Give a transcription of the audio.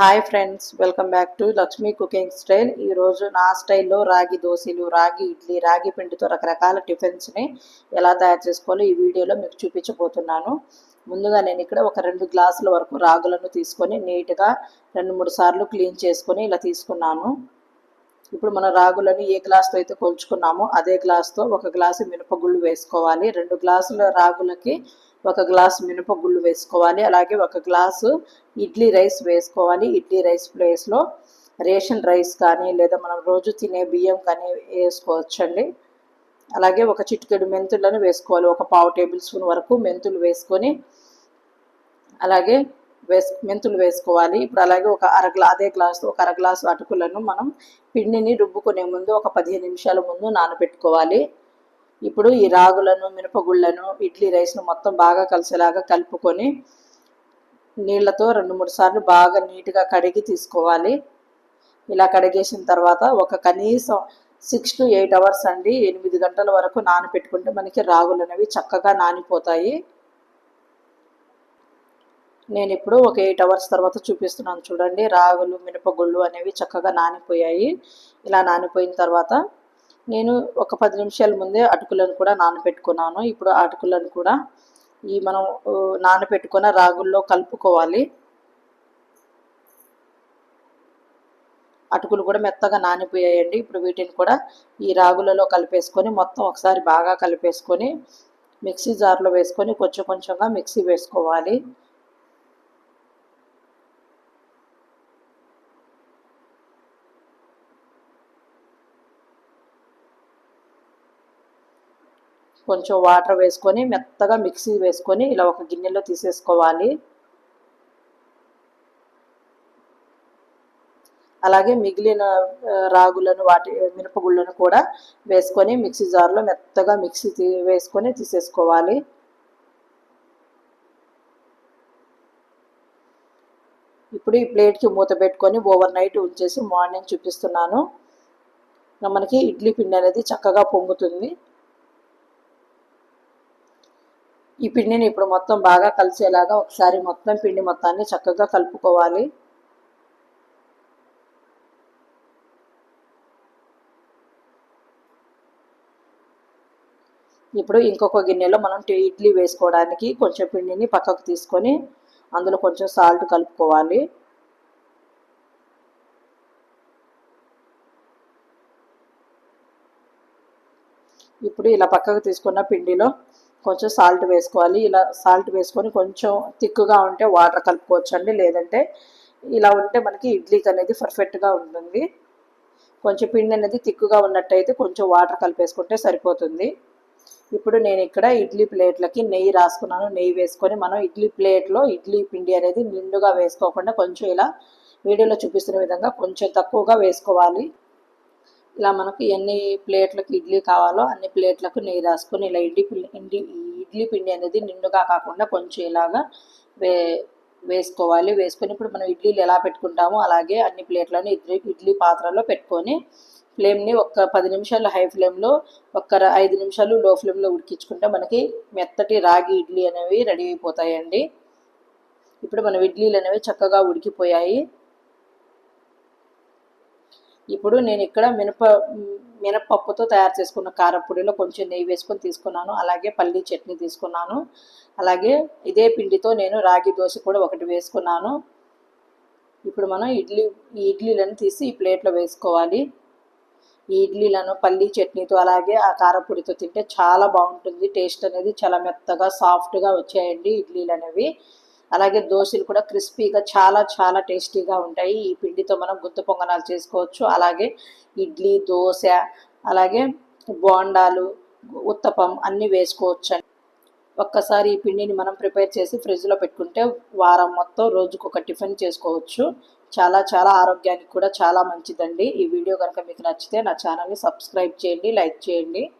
Hi friends welcome back to Lakshmi cooking style ఈరోజు నా స్టైల్లో రాగి దోశలు రాగి ఇడ్లీ రాగి పిండితో రకరకాల టిఫిన్స్ని ఎలా తయారు చేసుకోవాలో ఈ వీడియోలో మీకు చూపించబోతున్నాను. ముందుగా నేను ఇక్కడ ఒక రెండు గ్లాసుల వరకు రాగులను తీసుకొని నీట్గా రెండు మూడు సార్లు క్లీన్ చేసుకొని ఇలా తీసుకున్నాను. ఇప్పుడు మన రాగులను ఏ గ్లాస్తో అయితే కొలుచుకున్నామో అదే గ్లాస్తో ఒక గ్లాసు మినపగుళ్ళు వేసుకోవాలి. రెండు గ్లాసుల రాగులకి ఒక గ్లాస్ మినపగుళ్ళు వేసుకోవాలి. అలాగే ఒక గ్లాసు ఇడ్లీ రైస్ వేసుకోవాలి. ఇడ్లీ రైస్ ప్లేస్లో రేషన్ రైస్ కానీ లేదా మనం రోజు తినే బియ్యం కానీ వేసుకోవచ్చండి. అలాగే ఒక చిటికెడు మెంతులను వేసుకోవాలి. ఒక పావు టేబుల్ స్పూన్ వరకు మెంతులు వేసుకొని అలాగే వేస్ మెంతులు వేసుకోవాలి. ఇప్పుడు అలాగే ఒక అర గ్లా అదే గ్లాస్ ఒక అర గ్లాసు అటుకులను మనం పిండిని రుబ్బుకునే ముందు ఒక పదిహేను నిమిషాల ముందు నానబెట్టుకోవాలి. ఇప్పుడు ఈ రాగులను మినపగుళ్ళను ఇడ్లీ రైస్ను మొత్తం బాగా కలిసేలాగా కలుపుకొని నీళ్ళతో రెండు మూడు సార్లు బాగా నీట్గా కడిగి తీసుకోవాలి. ఇలా కడిగేసిన తర్వాత ఒక కనీసం సిక్స్ టు ఎయిట్ అవర్స్ అండి ఎనిమిది గంటల వరకు నానబెట్టుకుంటే మనకి రాగులు అనేవి చక్కగా నానిపోతాయి. నేను ఇప్పుడు ఒక ఎయిట్ అవర్స్ తర్వాత చూపిస్తున్నాను చూడండి. రాగులు మినపగుళ్ళు అనేవి చక్కగా నానిపోయాయి. ఇలా నానిపోయిన తర్వాత నేను ఒక పది నిమిషాల ముందే అటుకులను కూడా నానబెట్టుకున్నాను. ఇప్పుడు అటుకులను కూడా ఈ మనం నానబెట్టుకున్న రాగుల్లో కలుపుకోవాలి. అటుకులు కూడా మెత్తగా నానిపోయాయండి. ఇప్పుడు వీటిని కూడా ఈ రాగులలో కలిపేసుకొని మొత్తం ఒకసారి బాగా కలిపేసుకొని మిక్సీ జార్లో వేసుకొని కొంచెం కొంచెంగా మిక్సీ వేసుకోవాలి. కొంచెం వాటర్ వేసుకొని మెత్తగా మిక్సీ వేసుకొని ఇలా ఒక గిన్నెలో తీసేసుకోవాలి. అలాగే మిగిలిన రాగులను వాటి మినపగుళ్ళను కూడా వేసుకొని మిక్సీ జార్లో మెత్తగా మిక్సీ వేసుకొని తీసేసుకోవాలి. ఇప్పుడు ఈ ప్లేట్కి మూత పెట్టుకొని ఓవర్ నైట్ ఉంచేసి మార్నింగ్ చూపిస్తున్నాను. మనకి ఇడ్లీ పిండి అనేది చక్కగా పొంగుతుంది. ఈ పిండిని ఇప్పుడు మొత్తం బాగా కలిసేలాగా ఒకసారి మొత్తం పిండి మొత్తాన్ని చక్కగా కలుపుకోవాలి. ఇప్పుడు ఇంకొక గిన్నెలో మనం ఇడ్లీ వేసుకోవడానికి కొంచెం పిండిని పక్కకు తీసుకొని అందులో కొంచెం సాల్ట్ కలుపుకోవాలి. ఇప్పుడు ఇలా పక్కకు తీసుకున్న పిండిలో కొంచెం సాల్ట్ వేసుకోవాలి. ఇలా సాల్ట్ వేసుకొని కొంచెం థిక్గా ఉంటే వాటర్ కలుపుకోవచ్చండి. లేదంటే ఇలా ఉంటే మనకి ఇడ్లీకి అనేది పర్ఫెక్ట్గా ఉంటుంది. కొంచెం పిండి అనేది థిక్గా ఉన్నట్టయితే కొంచెం వాటర్ కలిపేసుకుంటే సరిపోతుంది. ఇప్పుడు నేను ఇక్కడ ఇడ్లీ ప్లేట్లకి నెయ్యి రాసుకున్నాను. నెయ్యి వేసుకొని మనం ఇడ్లీ ప్లేట్లో ఇడ్లీ పిండి అనేది నిండుగా వేసుకోకుండా కొంచెం ఇలా వీడియోలో చూపిస్తున్న విధంగా కొంచెం తక్కువగా వేసుకోవాలి. ఇలా మనకు ఎన్ని ప్లేట్లకు ఇడ్లీ కావాలో అన్ని ప్లేట్లకు నెయ్యి రాసుకొని ఇలా ఇడ్లీ పిండి ఇడ్లీ పిండి అనేది నిండుగా కాకుండా కొంచెం ఇలాగా వే వేసుకోవాలి. వేసుకొని ఇప్పుడు మనం ఇడ్లీలు ఎలా పెట్టుకుంటామో అలాగే అన్ని ప్లేట్లను ఇడ్లీ ఇడ్లీ పాత్రలో పెట్టుకొని ఫ్లేమ్ని ఒక పది నిమిషాలు హై ఫ్లేమ్లో ఒక ఐదు నిమిషాలు లో ఫ్లేమ్లో ఉడికించుకుంటే మనకి మెత్తటి రాగి ఇడ్లీ అనేవి రెడీ అయిపోతాయండి. ఇప్పుడు మన ఇడ్లీలు అనేవి చక్కగా ఉడికిపోయాయి. ఇప్పుడు నేను ఇక్కడ మినప మినపప్పుతో తయారు చేసుకున్న కారపొడిలో కొంచెం నెయ్యి వేసుకొని తీసుకున్నాను. అలాగే పల్లీ చట్నీ తీసుకున్నాను. అలాగే ఇదే పిండితో నేను రాగి దోశ కూడా ఒకటి వేసుకున్నాను. ఇప్పుడు మనం ఇడ్లీ ఈ ఇడ్లీలను తీసి ఈ ప్లేట్లో వేసుకోవాలి. ఈ ఇడ్లీలను పల్లీ చట్నీతో అలాగే ఆ కారపొడితో తింటే చాలా బాగుంటుంది. టేస్ట్ అనేది చాలా మెత్తగా సాఫ్ట్గా వచ్చాయండి ఇడ్లీలు అనేవి అలాగే దోశలు కూడా క్రిస్పీగా చాలా చాలా టేస్టీగా ఉంటాయి. ఈ పిండితో మనం గుత్త పొంగనాలు చేసుకోవచ్చు. అలాగే ఇడ్లీ దోశ అలాగే బోండాలు ఉత్తపం అన్నీ వేసుకోవచ్చు. ఒక్కసారి ఈ పిండిని మనం ప్రిపేర్ చేసి ఫ్రిడ్జ్లో పెట్టుకుంటే వారం మొత్తం రోజుకు ఒక టిఫిన్ చేసుకోవచ్చు. చాలా చాలా ఆరోగ్యానికి కూడా చాలా మంచిదండి. ఈ వీడియో కనుక మీకు నచ్చితే నా ఛానల్ని సబ్స్క్రైబ్ చేయండి లైక్ చేయండి.